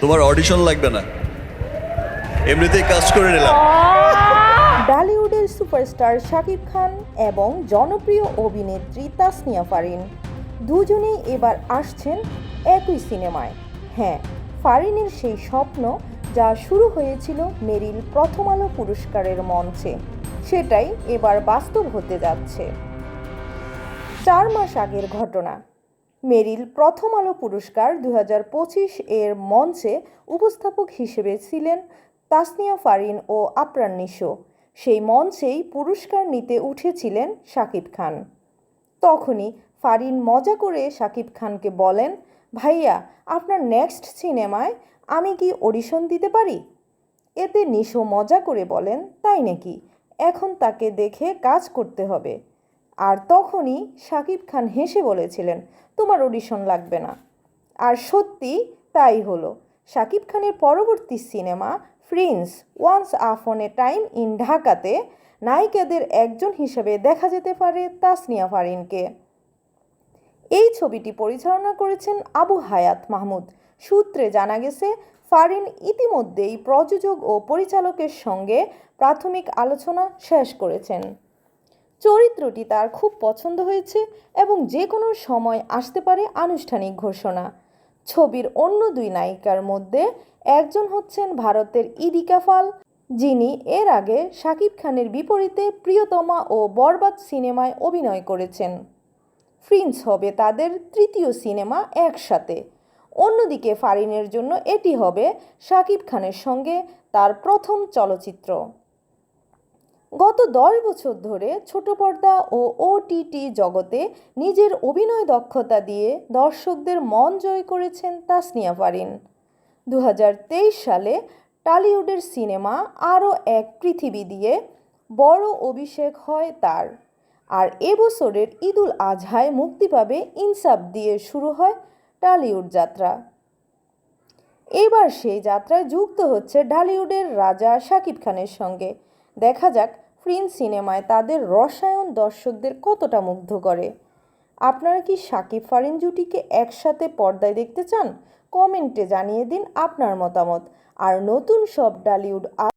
তোমার অডিশন লাগবে না। এমনিতেই কাজ করে নিলাম। বলিউডের সুপারস্টার শাকিব খান এবং জনপ্রিয় অভিনেত্রী তাসনিয়া ফারিন। দুজনেই এবার আসছেন একই সিনেমায়। হ্যাঁ ফারিনের সেই স্বপ্ন যা শুরু হয়েছিল মেরিল প্রথম আলো পুরস্কারের মঞ্চে, সেটাই এবার বাস্তব হতে যাচ্ছে। চার মাস আগের ঘটনা। মেরিল প্রথম আলো পুরস্কার দু হাজার পঁচিশ এর মঞ্চে উপস্থাপক হিসেবে ছিলেন তাসনিয়া ফারিন ও আপ্রাণ নিশো। সেই মঞ্চেই পুরস্কার নিতে উঠেছিলেন শাকিব খান। তখনই ফারিন মজা করে শাকিব খানকে বলেন, ভাইয়া, আপনার নেক্সট সিনেমায় আমি কি অডিশন দিতে পারি? এতে নিশো মজা করে বলেন, তাই নাকি? এখন তাকে দেখে কাজ করতে হবে। আর তখনই শাকিব খান হেসে বলেছিলেন, তোমার অডিশন লাগবে না। আর সত্যি তাই হলো। শাকিব খানের পরবর্তী cinema Prince once upon a time in ঢাকাতে নায়িকাদের একজন হিসেবে দেখা যেতে পারে তাসনিয়া ফারিনকে। এই ছবিটি পরিচালনা করেছেন আবু হায়াত মাহমুদ। সূত্রে জানা গেছে, ফারিন ইতিমধ্যেই প্রযোজক ও পরিচালকের সঙ্গে প্রাথমিক আলোচনা শেষ করেছেন। চরিত্রটি তার খুব পছন্দ হয়েছে এবং যে কোনো সময় আসতে পারে আনুষ্ঠানিক ঘোষণা। ছবির অন্য দুই নায়িকার মধ্যে একজন হচ্ছেন ভারতের ইদিকা ফাল যিনি এর আগে শাকিব খানের বিপরীতে প্রিয়তমা ও বরবাদ সিনেমায় অভিনয় করেছেন। ফ্রিন্স হবে তাদের তৃতীয় সিনেমা একসাথে। অন্যদিকে ফারিনের জন্য এটি হবে শাকিব খানের সঙ্গে তার প্রথম চলচ্চিত্র। গত দশ বছর ধরে ছোট পর্দা ও ওটিটি জগতে নিজের অভিনয় দক্ষতা দিয়ে দর্শকদের মন জয় করেছেন তাসনিয়া ফারিন। দু সালে টালিউডের সিনেমা আরও এক পৃথিবী দিয়ে বড় অভিষেক হয় তার। আর এবছরের ঈদুল আজহায় মুক্তি পাবে ইনসাফ দিয়ে শুরু হয় টালিউড যাত্রা। এবার সেই যাত্রায় যুক্ত হচ্ছে ঢালিউডের রাজা শাকিব খানের সঙ্গে। দেখা যাক ফ্রিন সিনেমায় তাদের রসায়ন দর্শকদের কতটা মুগ্ধ করে। আপনারা কি সাকিব ফারিন জুটিকে একসাথে পর্দায় দেখতে চান? কমেন্টে জানিয়ে দিন আপনার মতামত। আর নতুন সব ডালিউড